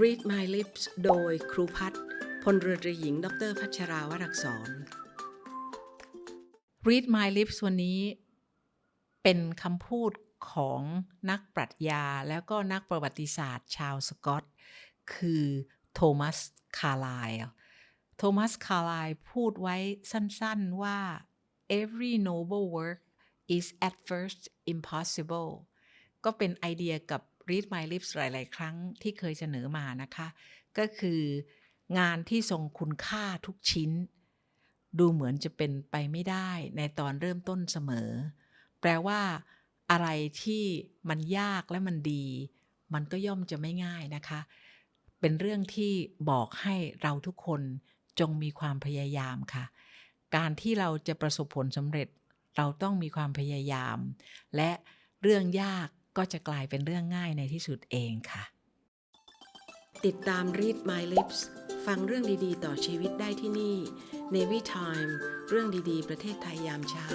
Read My Lips โดยครูพัฒน์พลเรือตรีหญิง ดรพัชราวรักษร Read My Lips วันนี้ เป็นคำพูดของนักปรัชญาแล้วก็นักประวัติศาสตร์ชาวสกอต คือโทมัสคาร์ไลล์โทมัสคาร์ไลล์พูดไว้สั้นๆว่า every noble work is at first impossible ก็เป็นไอเดียกับ Read My Lips หลาย ๆ ครั้งที่เคยเสนอมานะคะ ก็คืองานที่ทรงคุณค่าทุกชิ้น ดูเหมือนจะเป็นไปไม่ได้ในตอนเริ่มต้นเสมอ แปลว่า อะไรที่มันยากและมันดี มันก็ย่อมจะไม่ง่ายนะคะ เป็นเรื่องที่บอกให้เราทุกคนจงมีความพยายามค่ะ การที่เราจะประสบผลสำเร็จเราต้องมีความพยายาม และเรื่องยาก ก็จะกลายเป็นเรื่องง่ายในที่สุดเองค่ะ ติดตาม Read My Lips ฟังเรื่องดีๆ ต่อชีวิตได้ที่นี่ Navy Time เรื่องดีๆ ประเทศไทยยามเช้า